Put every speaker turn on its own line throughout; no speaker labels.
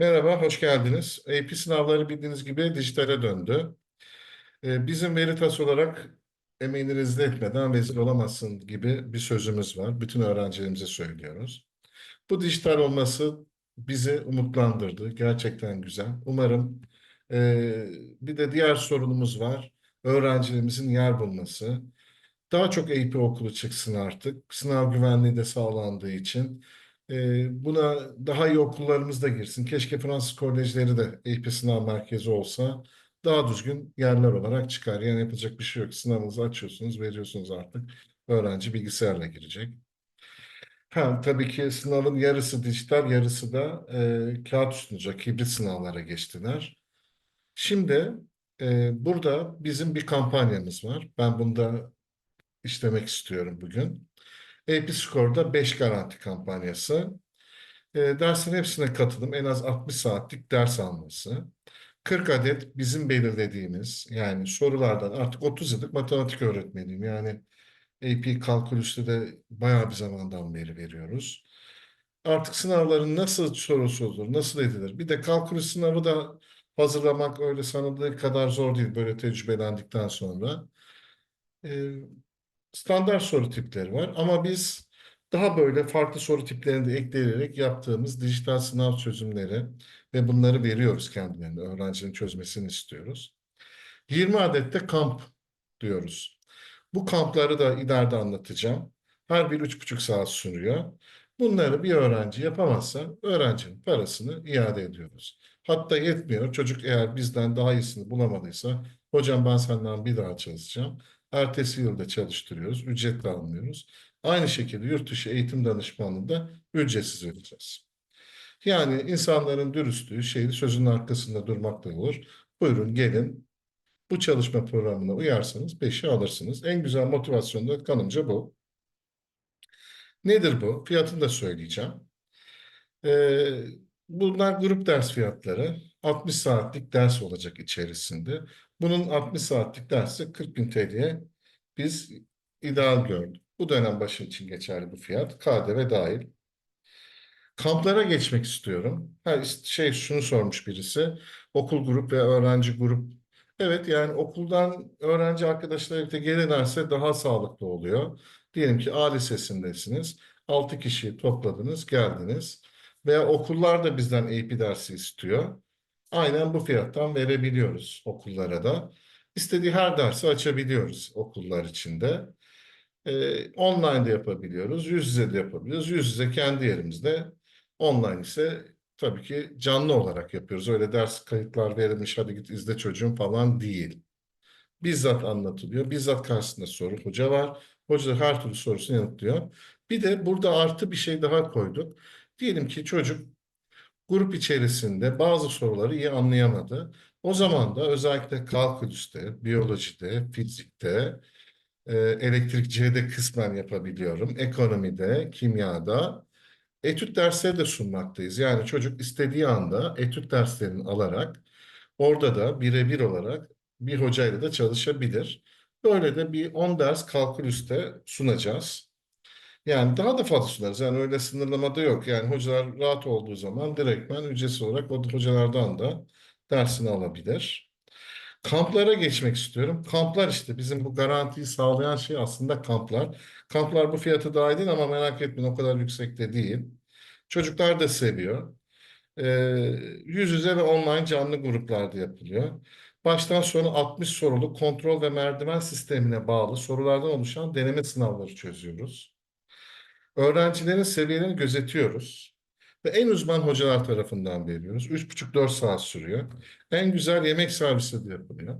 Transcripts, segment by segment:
Merhaba, hoş geldiniz. AP sınavları bildiğiniz gibi dijitale döndü. Ee, Bizim Veritas olarak emeğini rezil etmeden vezir olamazsın gibi bir sözümüz var. Bütün öğrencilerimize söylüyoruz. Bu dijital olması bizi umutlandırdı. Gerçekten güzel. Umarım e, bir de diğer sorunumuz var. Öğrencilerimizin yer bulması. Daha çok AP okulu çıksın artık. Sınav güvenliği de sağlandığı için. Ee, buna daha iyi okullarımız da girsin. Keşke Fransız kolejleri de AP sınav merkezi olsa daha düzgün yerler olarak çıkar. Yani yapacak bir şey yok. Sınavınızı açıyorsunuz, veriyorsunuz artık. Öğrenci bilgisayarla girecek. Ha, tabii ki sınavın yarısı dijital, yarısı da e, kağıt üstünde hibrit sınavlara geçtiler. Şimdi e, burada bizim bir kampanyamız var. Ben bunda işlemek istiyorum bugün. AP Score'da 5 garanti kampanyası. E, dersin hepsine katılım, en az 60 saatlik ders alması. 40 adet bizim belirlediğimiz yani sorulardan artık 30 yıllık matematik öğretmeniyim. Yani AP kalkülüsü de bayağı bir zamandan beri veriyoruz. Artık sınavların nasıl sorusu olur, nasıl edilir? Bir de kalkülüs sınavı da hazırlamak öyle sanıldığı kadar zor değil böyle tecrübelendikten sonra. E, standart soru tipleri var ama biz daha böyle farklı soru tiplerini de ekleyerek yaptığımız dijital sınav çözümleri ve bunları veriyoruz kendilerine. Öğrencinin çözmesini istiyoruz. 20 adet de kamp diyoruz. Bu kampları da ileride anlatacağım. Her bir üç buçuk saat sürüyor. Bunları bir öğrenci yapamazsa öğrencinin parasını iade ediyoruz. Hatta yetmiyor. Çocuk eğer bizden daha iyisini bulamadıysa hocam ben senden bir daha çalışacağım. Ertesi yılda çalıştırıyoruz. Ücretli almıyoruz. Aynı şekilde yurt dışı eğitim danışmanlığı da ücretsiz vereceğiz. Yani insanların dürüstlüğü, şeyi sözünün arkasında durmakla olur. Buyurun gelin bu çalışma programına uyarsanız beşi alırsınız. En güzel motivasyon da kanımca bu. Nedir bu? Fiyatını da söyleyeceğim. Ee, bunlar grup ders fiyatları. 60 saatlik ders olacak içerisinde. Bunun 60 saatlik dersi 40 bin TL'ye biz ideal gördük. Bu dönem başı için geçerli bu fiyat. KDV dahil. Kamplara geçmek istiyorum. İşte şey şunu sormuş birisi. Okul grup ve öğrenci grup. Evet yani okuldan öğrenci arkadaşlar birlikte gelirlerse daha sağlıklı oluyor. Diyelim ki A lisesindesiniz. 6 kişiyi topladınız, geldiniz. Veya okullar da bizden AP dersi istiyor. Aynen bu fiyattan verebiliyoruz okullara da. İstediği her dersi açabiliyoruz okullar içinde. Ee, online de yapabiliyoruz, yüz yüze de yapabiliyoruz. Yüz yüze kendi yerimizde, online ise tabii ki canlı olarak yapıyoruz. Öyle ders kayıtlar verilmiş, hadi git izle çocuğum falan değil. Bizzat anlatılıyor, bizzat karşısında soru hoca var. Hoca her türlü sorusunu yanıtlıyor. Bir de burada artı bir şey daha koyduk. Diyelim ki çocuk grup içerisinde bazı soruları iyi anlayamadı. O zaman da özellikle kalkülüste, biyolojide, fizikte, e, elektrikçide kısmen yapabiliyorum. Ekonomide, kimyada, etüt dersleri de sunmaktayız. Yani çocuk istediği anda etüt derslerini alarak orada da birebir olarak bir hocayla da çalışabilir. Böyle de bir 10 ders kalkülüste sunacağız. Yani daha da fazla sunarız. Yani öyle sınırlama da yok. Yani hocalar rahat olduğu zaman direktmen ücretsiz olarak o hocalardan da dersini alabilir. Kamplara geçmek istiyorum. Kamplar işte bizim bu garantiyi sağlayan şey aslında kamplar. Kamplar bu fiyatı dahil ama merak etmeyin o kadar yüksekte değil. Çocuklar da seviyor. Ee, yüz yüze ve online canlı gruplarda yapılıyor. Baştan sona 60 sorulu kontrol ve merdiven sistemine bağlı sorulardan oluşan deneme sınavları çözüyoruz. Öğrencilerin seviyelerini gözetiyoruz. Ve en uzman hocalar tarafından veriyoruz. 3,5-4 saat sürüyor. En güzel yemek servisi de yapılıyor.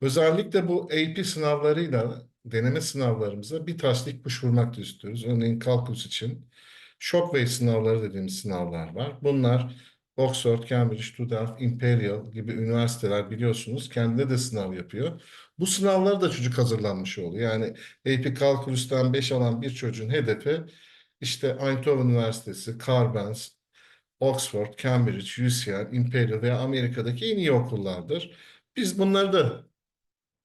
Özellikle bu AP sınavlarıyla deneme sınavlarımıza bir taşlık kuş vurmak da istiyoruz. Örneğin kalkulus için Shockwave sınavları dediğimiz sınavlar var. Bunlar Oxford, Cambridge, Tudor, Imperial gibi üniversiteler biliyorsunuz kendine de sınav yapıyor. Bu sınavlara da çocuk hazırlanmış oluyor. Yani AP Kalkülüs'ten 5 alan bir çocuğun hedefi işte Eindhoven Üniversitesi, Carbens, Oxford, Cambridge, UCL, Imperial veya Amerika'daki en iyi okullardır. Biz bunları da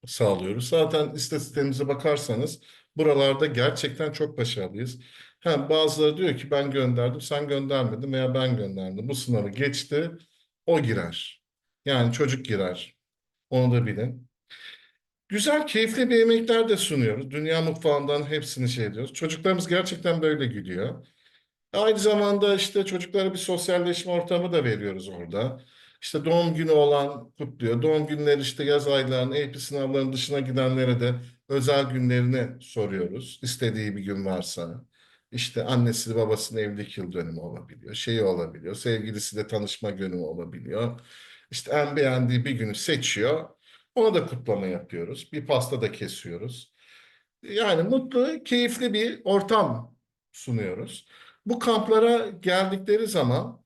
sağlıyoruz. Zaten istatistiklerimize bakarsanız buralarda gerçekten çok başarılıyız. Ha, bazıları diyor ki ben gönderdim, sen göndermedin veya ben gönderdim. Bu sınavı geçti, o girer. Yani çocuk girer. Onu da bilin. Güzel, keyifli bir yemekler de sunuyoruz. Dünya mutfağından hepsini şey ediyoruz. Çocuklarımız gerçekten böyle gülüyor. Aynı zamanda işte çocuklara bir sosyalleşme ortamı da veriyoruz orada. İşte doğum günü olan kutluyor. Doğum günleri işte yaz aylarının, AP sınavlarının dışına gidenlere de özel günlerini soruyoruz. İstediği bir gün varsa. İşte annesi babasının evlilik yıl dönümü olabiliyor. Şeyi olabiliyor. Sevgilisiyle tanışma günü olabiliyor. İşte en beğendiği bir günü seçiyor. Ona da kutlama yapıyoruz. Bir pasta da kesiyoruz. Yani mutlu, keyifli bir ortam sunuyoruz. Bu kamplara geldikleri zaman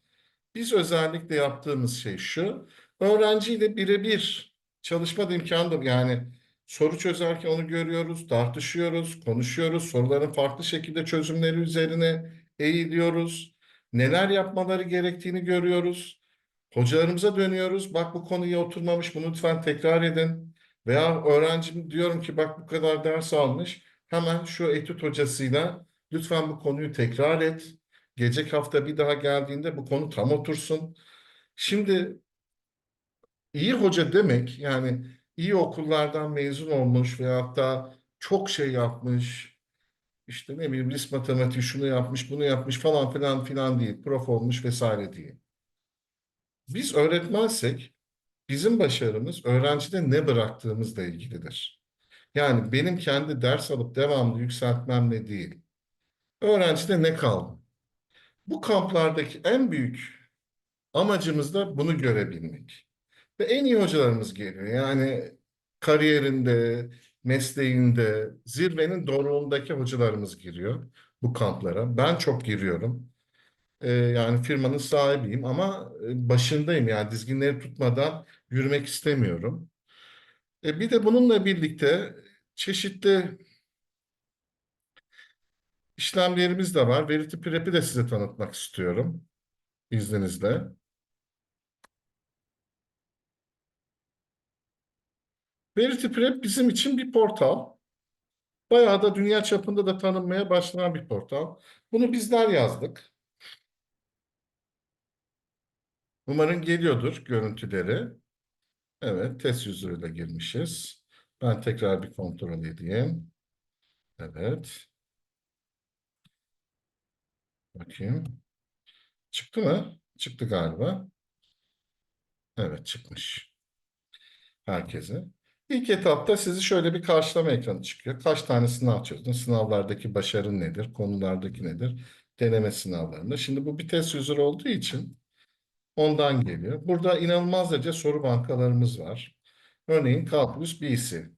biz özellikle yaptığımız şey şu. Öğrenciyle birebir çalışma imkanı da yani soru çözerken onu görüyoruz, tartışıyoruz, konuşuyoruz, soruların farklı şekilde çözümleri üzerine eğiliyoruz. Neler yapmaları gerektiğini görüyoruz. Hocalarımıza dönüyoruz. Bak bu konuya oturmamış, bunu lütfen tekrar edin. Veya öğrencim diyorum ki bak bu kadar ders almış. Hemen şu etüt hocasıyla lütfen bu konuyu tekrar et. Gelecek hafta bir daha geldiğinde bu konu tam otursun. Şimdi iyi hoca demek yani iyi okullardan mezun olmuş veyahut da çok şey yapmış. işte ne bileyim lise matematiği şunu yapmış, bunu yapmış falan filan filan değil. Prof olmuş vesaire değil. Biz öğretmensek bizim başarımız öğrencide ne bıraktığımızla ilgilidir. Yani benim kendi ders alıp devamlı yükseltmemle değil. Öğrencide ne kaldı? Bu kamplardaki en büyük amacımız da bunu görebilmek. Ve en iyi hocalarımız geliyor. Yani kariyerinde, mesleğinde, zirvenin doruğundaki hocalarımız giriyor bu kamplara. Ben çok giriyorum. Ee, yani firmanın sahibiyim ama e, başındayım yani dizginleri tutmadan yürümek istemiyorum. E, bir de bununla birlikte çeşitli işlemlerimiz de var. Verity Prep'i de size tanıtmak istiyorum izninizle. Verity Prep bizim için bir portal. Bayağı da dünya çapında da tanınmaya başlanan bir portal. Bunu bizler yazdık. Umarım geliyordur görüntüleri. Evet, test yüzüyle girmişiz. Ben tekrar bir kontrol edeyim. Evet. Bakayım. Çıktı mı? Çıktı galiba. Evet, çıkmış. Herkese. İlk etapta sizi şöyle bir karşılama ekranı çıkıyor. Kaç tane sınav çözdün? Sınavlardaki başarın nedir? Konulardaki nedir? Deneme sınavlarında. Şimdi bu bir test user olduğu için ondan geliyor. Burada inanılmaz derece soru bankalarımız var. Örneğin Calculus BC.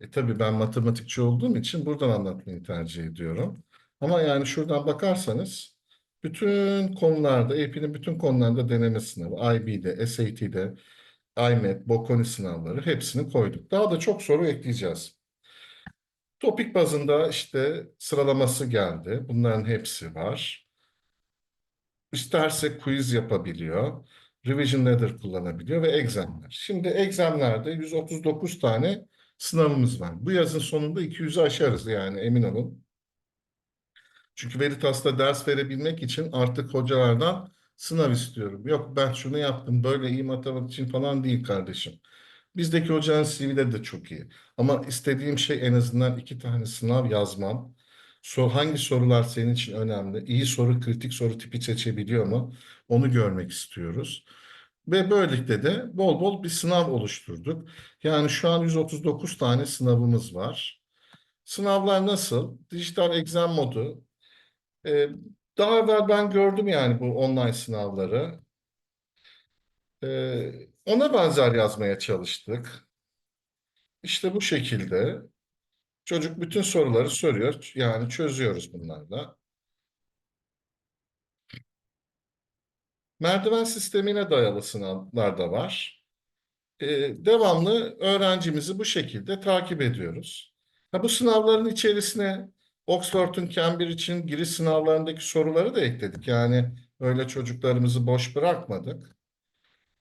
E tabii ben matematikçi olduğum için buradan anlatmayı tercih ediyorum. Ama yani şuradan bakarsanız bütün konularda, AP'nin bütün konularında deneme sınavı, IB'de, SAT'de, IMET, Bocconi sınavları hepsini koyduk. Daha da çok soru ekleyeceğiz. Topik bazında işte sıralaması geldi. Bunların hepsi var. İsterse quiz yapabiliyor. Revision Ladder kullanabiliyor ve examler. Şimdi examlerde 139 tane sınavımız var. Bu yazın sonunda 200'ü aşarız yani emin olun. Çünkü Veritas'ta ders verebilmek için artık hocalardan sınav istiyorum. Yok ben şunu yaptım böyle iyi matematik için falan değil kardeşim. Bizdeki hocanın CV'leri de çok iyi. Ama istediğim şey en azından iki tane sınav yazmam. So, hangi sorular senin için önemli? İyi soru, kritik soru tipi seçebiliyor mu? Onu görmek istiyoruz. Ve böylelikle de bol bol bir sınav oluşturduk. Yani şu an 139 tane sınavımız var. Sınavlar nasıl? Dijital exam modu. Ee, daha evvel ben gördüm yani bu online sınavları. Ee, ona benzer yazmaya çalıştık. İşte bu şekilde. Çocuk bütün soruları soruyor. Yani çözüyoruz bunlarla. Merdiven sistemine dayalı sınavlar da var. Ee, devamlı öğrencimizi bu şekilde takip ediyoruz. Ha, bu sınavların içerisine Oxford'un Cambridge'in giriş sınavlarındaki soruları da ekledik. Yani öyle çocuklarımızı boş bırakmadık.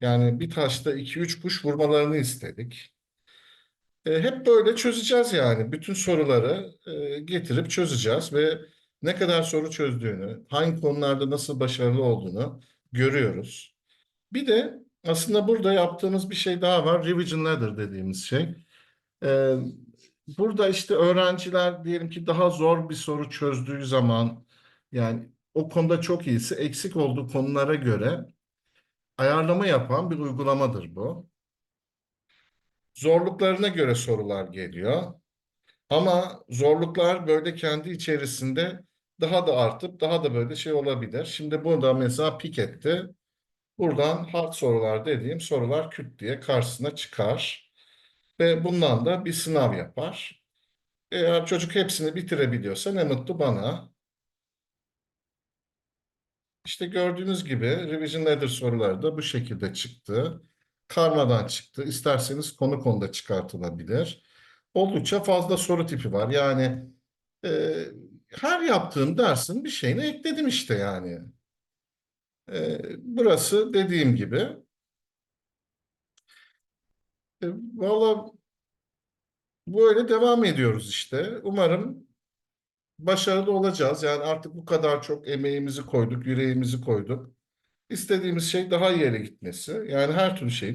Yani bir taşta iki üç kuş vurmalarını istedik. E, hep böyle çözeceğiz yani. Bütün soruları e, getirip çözeceğiz ve ne kadar soru çözdüğünü, hangi konularda nasıl başarılı olduğunu görüyoruz. Bir de aslında burada yaptığımız bir şey daha var. Revision ladder dediğimiz şey. E, burada işte öğrenciler diyelim ki daha zor bir soru çözdüğü zaman yani o konuda çok iyisi eksik olduğu konulara göre ayarlama yapan bir uygulamadır bu. Zorluklarına göre sorular geliyor. Ama zorluklar böyle kendi içerisinde daha da artıp daha da böyle şey olabilir. Şimdi burada mesela pik etti. Buradan hard sorular dediğim sorular küt diye karşısına çıkar. Ve bundan da bir sınav yapar. Eğer çocuk hepsini bitirebiliyorsa ne mutlu bana. İşte gördüğünüz gibi revision ladder soruları da bu şekilde çıktı. Karmadan çıktı. İsterseniz konu konuda çıkartılabilir. Oldukça fazla soru tipi var. Yani e, her yaptığım dersin bir şeyini ekledim işte yani. E, burası dediğim gibi. E, Valla böyle devam ediyoruz işte. Umarım başarılı olacağız. Yani artık bu kadar çok emeğimizi koyduk, yüreğimizi koyduk. İstediğimiz şey daha iyi yere gitmesi. Yani her türlü şeyin